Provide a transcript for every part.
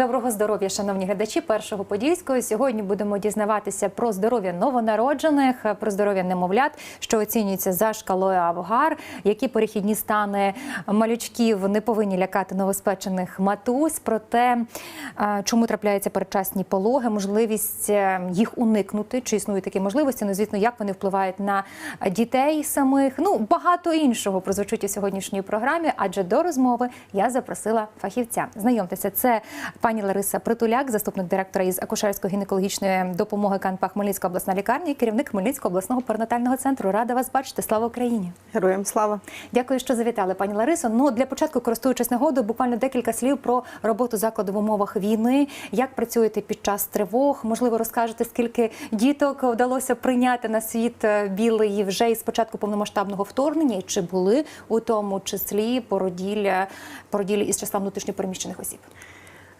Доброго здоров'я, шановні глядачі першого подільського. Сьогодні будемо дізнаватися про здоров'я новонароджених, про здоров'я немовлят, що оцінюється за шкалою Авгар, які перехідні стани малючків не повинні лякати новоспечених матусь. Про те, чому трапляються передчасні пологи, можливість е, їх уникнути, чи існують такі можливості. Ну, звісно, як вони впливають на дітей самих. Ну багато іншого прозвучить у сьогоднішній програмі. Адже до розмови я запросила фахівця. Знайомтеся, це пані Лариса Притуляк, заступник директора із акушерсько-гінекологічної допомоги КНП Хмельницька обласна лікарня і керівник Хмельницького обласного перинатального центру. Рада вас бачити. Слава Україні! Героям слава. Дякую, що завітали, пані Ларисо. Ну для початку, користуючись нагодою, буквально декілька слів про роботу закладу в умовах війни. Як працюєте під час тривог? Можливо, розкажете, скільки діток вдалося прийняти на світ е, білий вже із початку повномасштабного вторгнення? І чи були у тому числі породілля породілі із числа внутрішньопереміщених осіб?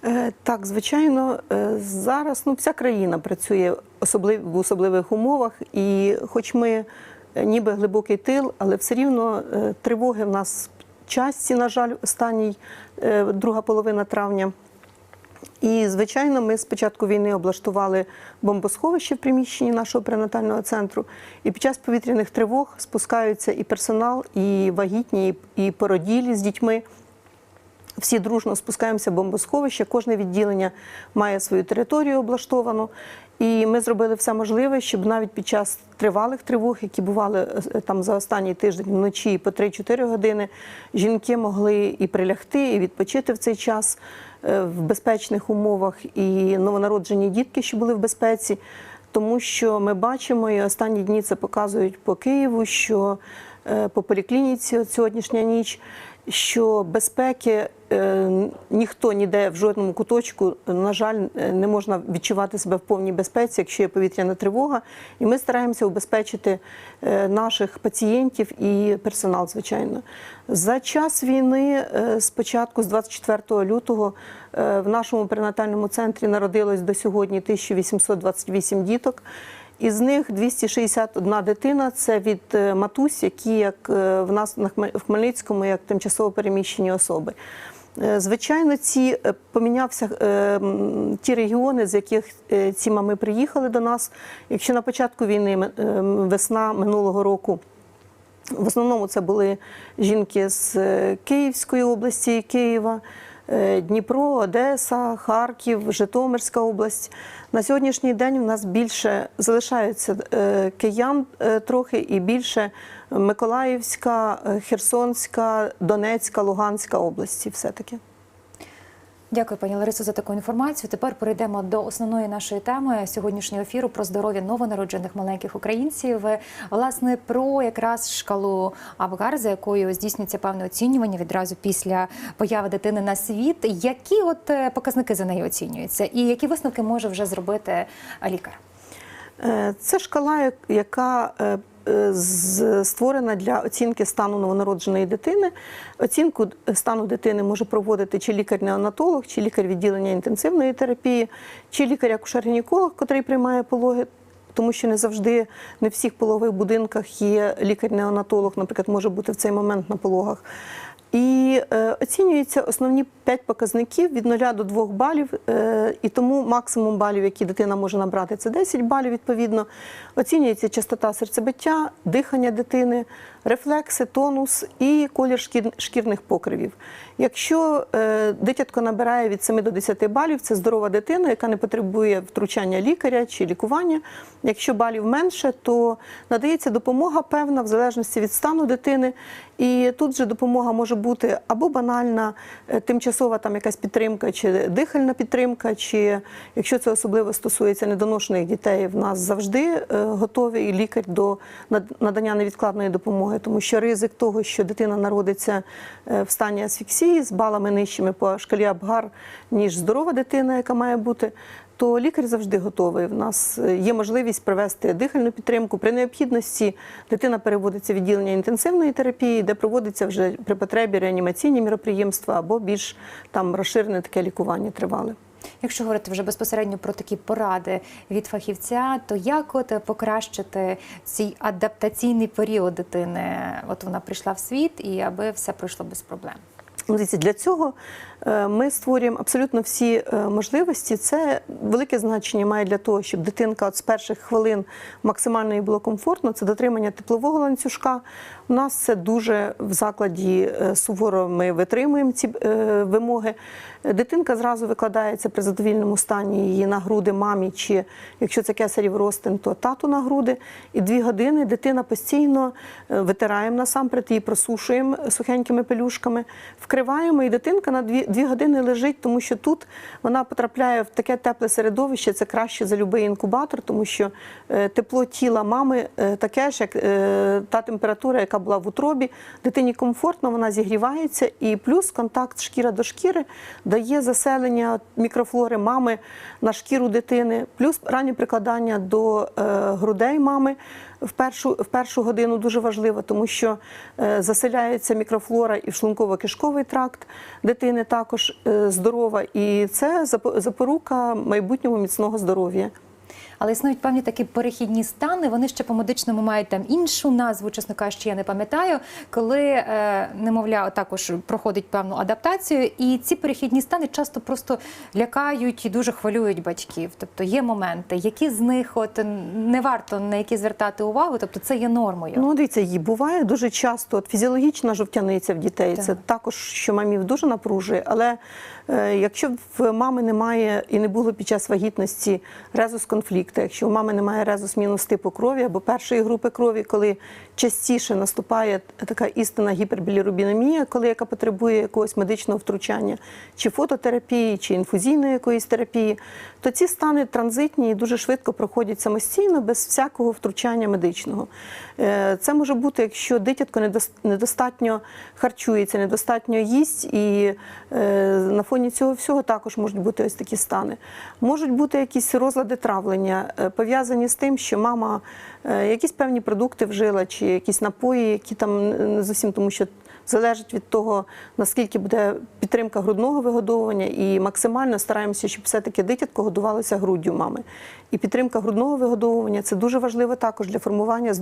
Е, Так, звичайно, е, зараз ну, вся країна працює особлив, в особливих умовах, і хоч ми е, ніби глибокий тил, але все рівно тривоги в нас часті, на жаль, останній друга половина травня. І, звичайно, ми з початку війни облаштували бомбосховище в приміщенні нашого перинатального центру. І під час повітряних тривог спускаються і персонал, і вагітні, і породілі з дітьми. Всі дружно спускаємося в бомбосховище. Кожне відділення має свою територію облаштовану. І ми зробили все можливе, щоб навіть під час тривалих тривог, які бували е, там за останній тиждень вночі по 3-4 години, жінки могли і прилягти, і відпочити в цей час е, в безпечних умовах, і новонароджені дітки, що були в безпеці. Тому що ми бачимо, і останні дні це показують по Києву, що е, по поліклініці сьогоднішня ніч, що безпеки е, ніхто ніде в жодному куточку, на жаль, е, не можна відчувати себе в повній безпеці, якщо є повітряна тривога. І ми стараємося убезпечити е, наших пацієнтів і персонал, звичайно. За час війни, е, спочатку, з 24 лютого, е, в нашому перинатальному центрі народилось до сьогодні 1828 діток. Із них 261 дитина це від е, матусь, які як е, в нас в Хмельницькому, як тимчасово переміщені особи. Е, Звичайно, ці е, помінявся е, ті регіони, з яких ці мами приїхали до нас. Якщо на початку війни весна минулого року. В основному це були жінки з Київської області Києва, Дніпро, Одеса, Харків, Житомирська область. На сьогоднішній день у нас більше залишаються киян трохи і більше Миколаївська, е, Херсонська, Донецька, Луганська області все-таки. Дякую, пані Ларисо, за таку інформацію. Тепер перейдемо до основної нашої теми сьогоднішнього ефіру про здоров'я новонароджених маленьких українців. Власне, про якраз шкалу Авгар, за якою здійснюється певне оцінювання відразу після появи дитини на світ. Які от е, показники за нею оцінюються, і які висновки може вже зробити е, лікар? Це шкала, яка створена для оцінки стану новонародженої дитини. Оцінку стану дитини може проводити чи лікар-неонатолог, чи лікар відділення інтенсивної терапії, чи лікар-акушер-гінеколог, котрий приймає пологи. Тому що не завжди не в всіх пологових будинках є лікар-неонатолог, наприклад, може бути в цей момент на пологах. І е, оцінюються основні 5 показників від 0 до 2 балів. Е, і тому максимум балів, які дитина може набрати, це 10 балів відповідно. Оцінюється частота серцебиття, дихання дитини, рефлекси, тонус і колір шкір- шкірних покривів. Якщо е, дитятко набирає від 7 до 10 балів, це здорова дитина, яка не потребує втручання лікаря чи лікування. Якщо балів менше, то надається допомога певна в залежності від стану дитини. І тут же допомога може бути або банальна, е, тимчасова там якась підтримка, чи дихальна підтримка, чи якщо це особливо стосується недоношених дітей, в нас завжди е, готовий лікар до надання невідкладної допомоги, тому що ризик того, що дитина народиться е, в стані асфіксії з балами нижчими по шкалі Абгар, ніж здорова дитина, яка має бути. То лікар завжди готовий. В нас е, є можливість провести дихальну підтримку. При необхідності дитина переводиться в відділення інтенсивної терапії, де проводиться вже при потребі реанімаційні міроприємства або більш там розширене таке лікування тривале. Якщо говорити вже безпосередньо про такі поради від фахівця, то як от покращити цей адаптаційний період дитини? От вона прийшла в світ, і аби все пройшло без проблем. Ну, для цього е, ми створюємо абсолютно всі е, можливості. Це велике значення має для того, щоб дитинка от з перших хвилин максимально їй було комфортно. Це дотримання теплового ланцюжка. У нас це дуже в закладі е, суворо. Ми витримуємо ці вимоги. Дитинка зразу викладається при задовільному стані її на груди мамі, чи якщо це кесарів ростин, то тату на груди. І дві години дитина постійно витираємо насамперед, її просушуємо сухенькими пелюшками, вкриваємо, і дитинка на дві, дві години лежить, тому що тут вона потрапляє в таке тепле середовище. Це краще за будь-який інкубатор, тому що е, тепло тіла мами е, таке ж, як е, та температура, яка була в утробі. Дитині комфортно, вона зігрівається, і плюс контакт шкіра до шкіри дає заселення мікрофлори мами на шкіру дитини, плюс раннє прикладання до грудей мами в першу, в першу годину дуже важливо, тому що е, заселяється мікрофлора і в шлунково-кишковий тракт дитини також е, здорова, і це запорука майбутнього міцного здоров'я. Але існують певні такі перехідні стани. Вони ще по медичному мають там іншу назву, чесно кажучи, я не пам'ятаю, коли е, немовля також проходить певну адаптацію, і ці перехідні стани часто просто лякають і дуже хвилюють батьків. Тобто є моменти, які з них от не варто на які звертати увагу, тобто це є нормою. Ну, дивіться, її буває дуже часто. От фізіологічна жовтяниця в дітей це також, що мамів дуже напружує. Але якщо в мами немає і не було під час вагітності резус конфлікту, якщо у мами немає резус мінус типу крові або першої групи крові, коли частіше наступає така істинна гіпербілірубінемія, коли яка потребує якогось медичного втручання, чи фототерапії, чи інфузійної якоїсь терапії, то ці стани транзитні і дуже швидко проходять самостійно, без всякого втручання медичного. Е, Це може бути, якщо дитятко недостатньо харчується, недостатньо їсть, і е, на фоні цього всього також можуть бути ось такі стани. Можуть бути якісь розлади травлення, е, пов'язані з тим, що мама е, якісь певні продукти вжила, чи якісь напої, які там не зовсім тому, що залежить від того, наскільки буде підтримка грудного вигодовування, і максимально стараємося, щоб все-таки дитятко годувалося груддю мами. І підтримка грудного вигодовування це дуже важливо також для формування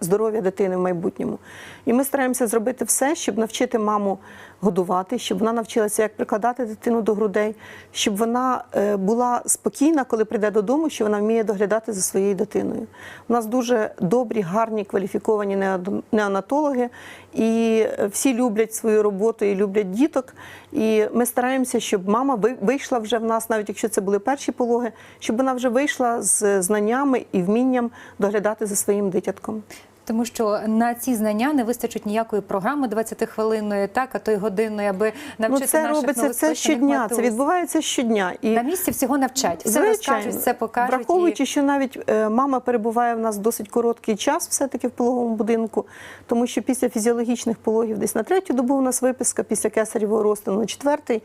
здоров'я дитини в майбутньому. І ми стараємося зробити все, щоб навчити маму годувати, щоб вона навчилася, як прикладати дитину до грудей, щоб вона е, була спокійна, коли прийде додому, що вона вміє доглядати за своєю дитиною. У нас дуже добрі, гарні, кваліфіковані неонатологи, і е, всі люблять свою роботу і люблять діток. І ми стараємося, щоб мама ви- вийшла вже в нас, навіть якщо це були перші пологи, щоб вона вже вийшла з знаннями і вмінням доглядати за своїм дитятком. Тому що на ці знання не вистачить ніякої програми 20-хвилинної, так а то й годинної, аби Ну, це наших робиться це щодня, це відбувається щодня. І На місці всього навчать, все розкажуть, все покажуть. Враховуючи, що навіть е, мама перебуває в нас досить короткий час, все-таки в пологовому будинку, тому що після фізіологічних пологів десь на третю добу у нас виписка, після кесарєвого розтину на четвертий.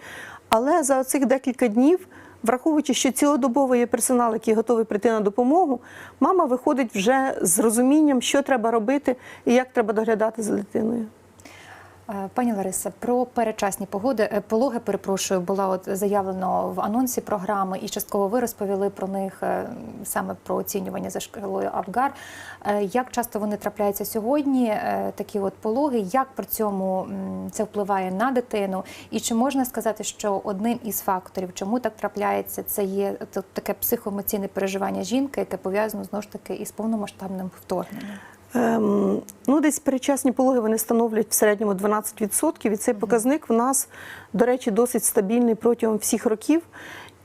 Але за цих декілька днів, враховуючи, що цілодобово є персонал, який готовий прийти на допомогу, мама виходить вже з розумінням, що треба робити і як треба доглядати за дитиною. Е, Пані Лариса, про передчасні погоди е, пологи, перепрошую, була от заявлено в анонсі програми, і частково ви розповіли про них е, саме про оцінювання за шкалою Авгар. Як часто вони трапляються сьогодні? Такі от пологи, як при цьому це впливає на дитину? І чи можна сказати, що одним із факторів, чому так трапляється, це є таке психоемоційне переживання жінки, яке пов'язано знову ж таки із повномасштабним вторгненням? Ем, ну, десь перечасні пологи вони становлять в середньому 12%. І цей показник в нас, до речі, досить стабільний протягом всіх років.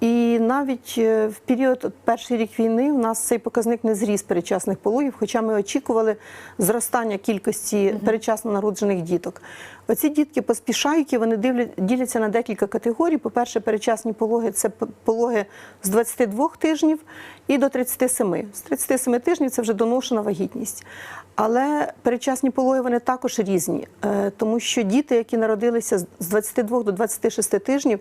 І навіть е, в період от перший рік війни у нас цей показник не зріс передчасних пологів, хоча ми очікували зростання кількості передчасно народжених діток. Оці дітки поспішають, і вони діляться на декілька категорій. По-перше, передчасні пологи це пологи з 22 тижнів і до 37. З 37 тижнів це вже доношена вагітність. Але передчасні пологи вони також різні, е, тому що діти, які народилися з з 22 до 26 тижнів,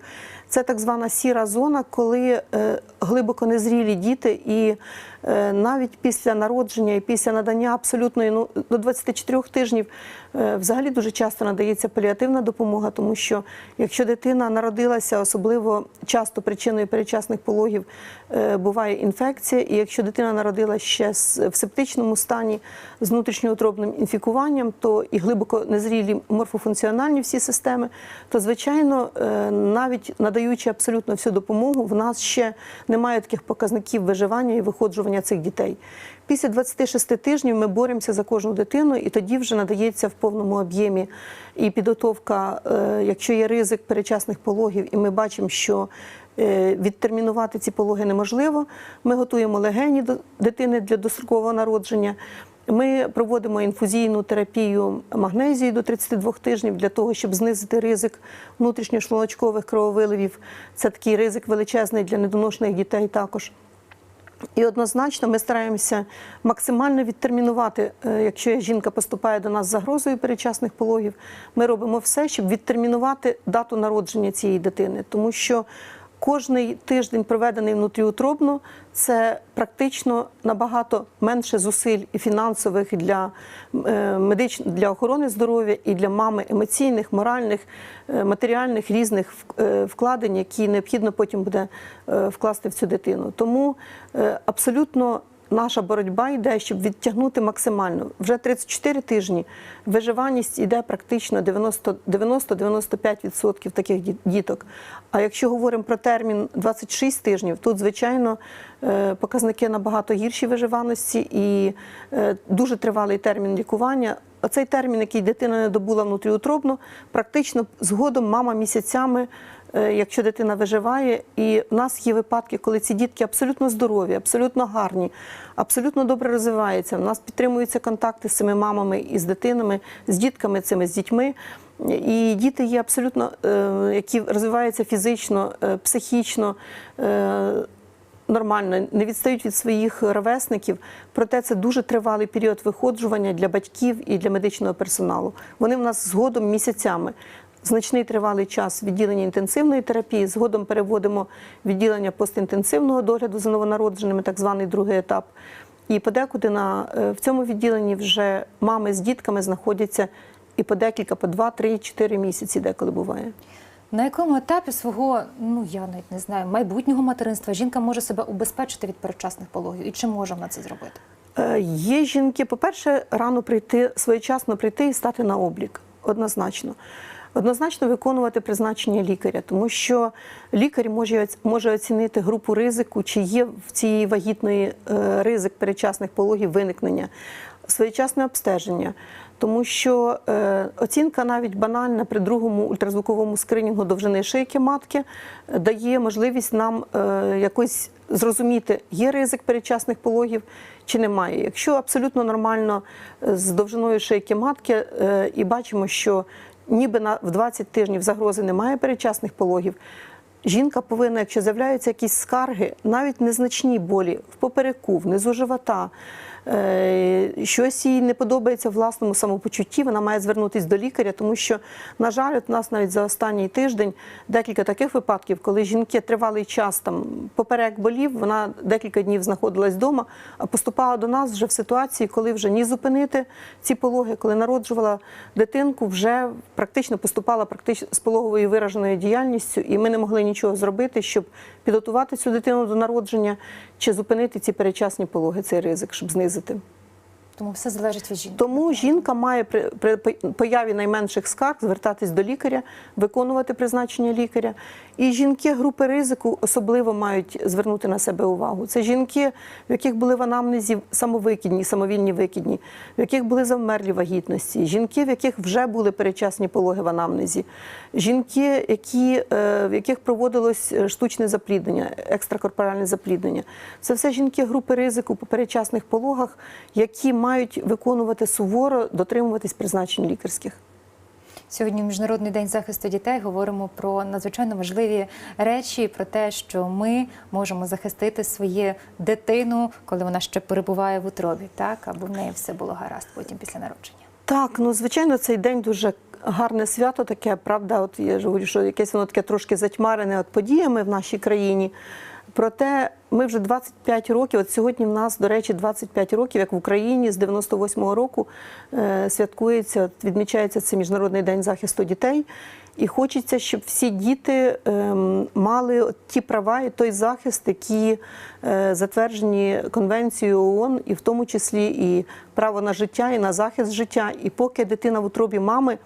це так звана сіра зона, коли е, глибоко незрілі діти і е, навіть після народження і після надання абсолютної ну, до 24 тижнів взагалі дуже часто надається паліативна допомога, тому що якщо дитина народилася, особливо часто причиною перечасних пологів буває інфекція, і якщо дитина народилася ще в септичному стані з внутрішньоутробним інфікуванням, то і глибоко незрілі морфофункціональні всі системи, то звичайно, е, навіть надаючи абсолютно всю допомогу, в нас ще немає таких показників виживання і виходжування цих дітей. Після 26 тижнів ми боремося за кожну дитину, і тоді вже надається в повному об'ємі і підготовка, е, якщо є ризик перечасних пологів, і ми бачимо, що е, відтермінувати ці пологи неможливо. Ми готуємо легені дитини для дострокового народження. Ми проводимо інфузійну терапію магнезії до 32 тижнів для того, щоб знизити ризик внутрішньошлуночкових крововиливів. Це такий ризик величезний для недоношених дітей також. І однозначно ми стараємося максимально відтермінувати, е, якщо жінка поступає до нас з загрозою перечасних пологів, ми робимо все, щоб відтермінувати дату народження цієї дитини, тому що кожний тиждень, проведений внутріутробно, це практично набагато менше зусиль і фінансових для е, медич... для охорони здоров'я і для мами емоційних, моральних, е, матеріальних різних е, вкладень, які необхідно потім буде вкласти в цю дитину. Тому абсолютно наша боротьба йде, щоб відтягнути максимально. Вже 34 тижні виживаність йде практично 90 90-95% таких діток. А якщо говоримо про термін 26 тижнів, тут, звичайно, е, показники набагато гірші виживаності і е, дуже тривалий термін лікування. Оцей термін, який дитина не добула внутріутробно, практично згодом мама місяцями якщо дитина виживає, і в нас є випадки, коли ці дітки абсолютно здорові, абсолютно гарні, абсолютно добре розвиваються. У нас підтримуються контакти з цими мамами і з дитинами, з дітками цими, з дітьми. І діти є абсолютно, е, які розвиваються фізично, е, психічно. е, Нормально, не відстають від своїх ровесників, проте це дуже тривалий період виходжування для батьків і для медичного персоналу. Вони в нас згодом місяцями. Значний тривалий час відділення інтенсивної терапії. Згодом переводимо відділення постінтенсивного догляду за новонародженими, так званий другий етап. І подекуди на е, в цьому відділенні вже мами з дітками знаходяться і по декілька, по два, три, чотири місяці, деколи буває. На якому етапі свого, ну я навіть не знаю, майбутнього материнства жінка може себе убезпечити від передчасних пологів? І чи може вона це зробити? Е, Є жінки, по-перше, рано прийти, своєчасно прийти і стати на облік. Однозначно. Однозначно виконувати призначення лікаря, тому що лікар може, може оцінити групу ризику, чи є в цій вагітної е, ризик передчасних пологів виникнення, своєчасне обстеження. Тому що е, оцінка навіть банальна при другому ультразвуковому скринінгу довжини шийки матки е, дає можливість нам е, якось зрозуміти, є ризик передчасних пологів чи немає. Якщо абсолютно нормально е, з довжиною шийки матки е, і бачимо, що ніби на в 20 тижнів загрози немає передчасних пологів. Жінка повинна, якщо з'являються якісь скарги, навіть незначні болі в попереку, внизу живота, щось їй не подобається власному самопочутті, вона має звернутися до лікаря, тому що, на жаль, у нас навіть за останній тиждень декілька таких випадків, коли жінки тривалий час там поперек болів, вона декілька днів знаходилась вдома, а поступала до нас вже в ситуації, коли вже ні зупинити ці пологи, коли народжувала дитинку, вже практично поступала практично з пологовою вираженою діяльністю, і ми не могли нічого зробити, щоб підготувати цю дитину до народження чи зупинити ці перечасні пологи, цей ризик, щоб знизити. Тому все залежить від жінки. Тому жінка має при, при появі найменших скарг звертатись до лікаря, виконувати призначення лікаря. І жінки групи ризику особливо мають звернути на себе увагу. Це жінки, в яких були в анамнезі самовикидні, самовільні викидні, в яких були завмерлі вагітності, жінки, в яких вже були передчасні пологи в анамнезі, жінки, які, е, в яких проводилось е, штучне запліднення, екстракорпоральне запліднення. Це все жінки групи ризику по передчасних пологах, які мають виконувати суворо, дотримуватись призначень лікарських. Сьогодні Міжнародний день захисту дітей. Говоримо про надзвичайно важливі речі, про те, що ми можемо захистити свою дитину, коли вона ще перебуває в утробі, так аби в неї все було гаразд потім після народження. Так, ну звичайно, цей день дуже гарне свято, таке, правда, от я ж говорю, що якесь воно таке трошки затьмарене от подіями в нашій країні. Проте ми вже 25 років. От сьогодні в нас, до речі, 25 років, як в Україні з 98-го року е, святкується, відмічається це Міжнародний день захисту дітей. І хочеться, щоб всі діти ем, мали ті права і той захист, які е, затверджені Конвенцією ООН, і в тому числі і право на життя, і на захист життя. І поки дитина в утробі мами.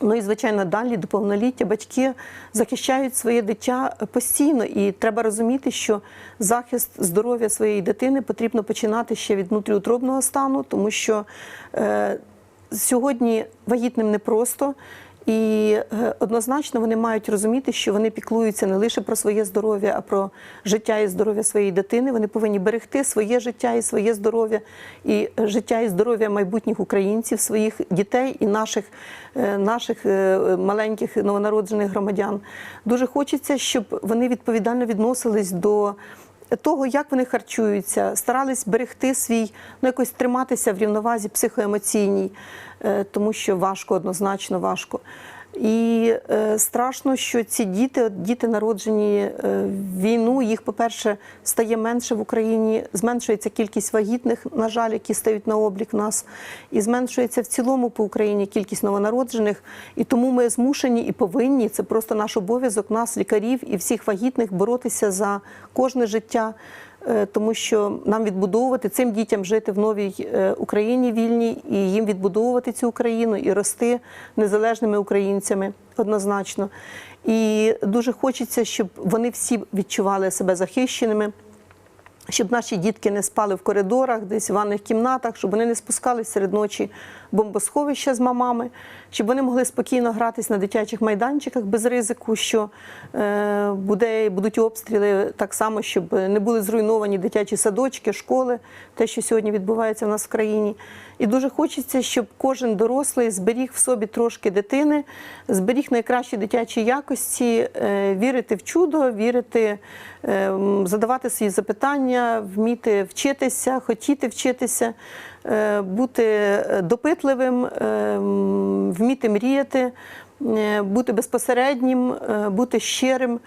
Ну і звичайно, далі до повноліття батьки захищають своє дитя постійно, і треба розуміти, що захист здоров'я своєї дитини потрібно починати ще від внутріутробного стану, тому що е, сьогодні вагітним непросто. І е, однозначно вони мають розуміти, що вони піклуються не лише про своє здоров'я, а про життя і здоров'я своєї дитини. Вони повинні берегти своє життя і своє здоров'я, і е, життя і здоров'я майбутніх українців, своїх дітей і наших, е, наших маленьких новонароджених громадян. Дуже хочеться, щоб вони відповідально відносились до того, як вони харчуються, старались берегти свій, ну якось триматися в рівновазі психоемоційній, тому що важко, однозначно важко. І е, страшно, що ці діти, діти народжені е, війну, їх, по-перше, стає менше в Україні, зменшується кількість вагітних, на жаль, які стають на облік нас, і зменшується в цілому по Україні кількість новонароджених. І тому ми змушені і повинні, це просто наш обов'язок, нас, лікарів і всіх вагітних, боротися за кожне життя. Е, Тому що нам відбудовувати цим дітям жити в новій е, Україні вільній і їм відбудовувати цю Україну і рости незалежними українцями однозначно. І дуже хочеться, щоб вони всі відчували себе захищеними. Щоб наші дітки не спали в коридорах, десь в ванних кімнатах, щоб вони не спускались серед ночі бомбосховища з мамами, щоб вони могли спокійно гратись на дитячих майданчиках без ризику, що е, буде, будуть обстріли так само, щоб не були зруйновані дитячі садочки, школи, те, що сьогодні відбувається в нас в країні. І дуже хочеться, щоб кожен дорослий зберіг в собі трошки дитини, зберіг найкращі дитячі якості, е, вірити в чудо, вірити, е, задавати свої запитання, вміти вчитися, хотіти вчитися, бути е, допитливим, е, вміти мріяти, е, бути безпосереднім, е, бути щирим.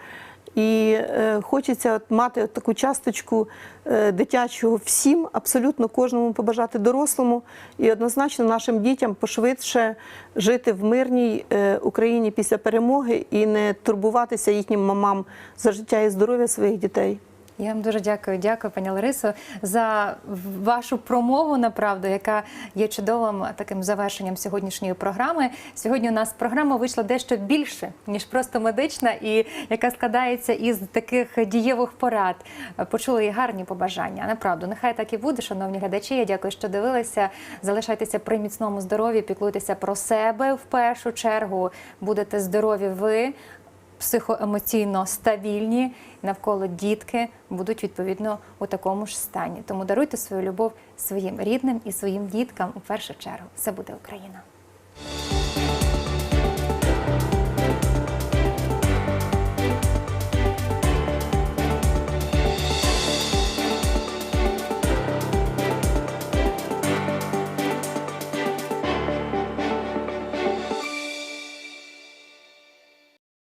І е, хочеться мати таку часточку е, дитячого всім, абсолютно кожному побажати дорослому і однозначно нашим дітям пошвидше жити в мирній е, Україні після перемоги і не турбуватися їхнім мамам за життя і здоров'я своїх дітей. Я вам дуже дякую, дякую, пані Ларисо, за вашу промову, направду, яка є чудовим таким завершенням сьогоднішньої програми. Сьогодні у нас програма вийшла дещо більше ніж просто медична, і яка складається із таких дієвих порад. Почули і гарні побажання. Направду, нехай так і буде, шановні глядачі. Я дякую, що дивилися. Залишайтеся при міцному здоров'ї, піклуйтеся про себе в першу чергу. Будете здорові ви психоемоційно стабільні, навколо дітки будуть відповідно у такому ж стані. Тому даруйте свою любов своїм рідним і своїм діткам у першу чергу. Все буде Україна.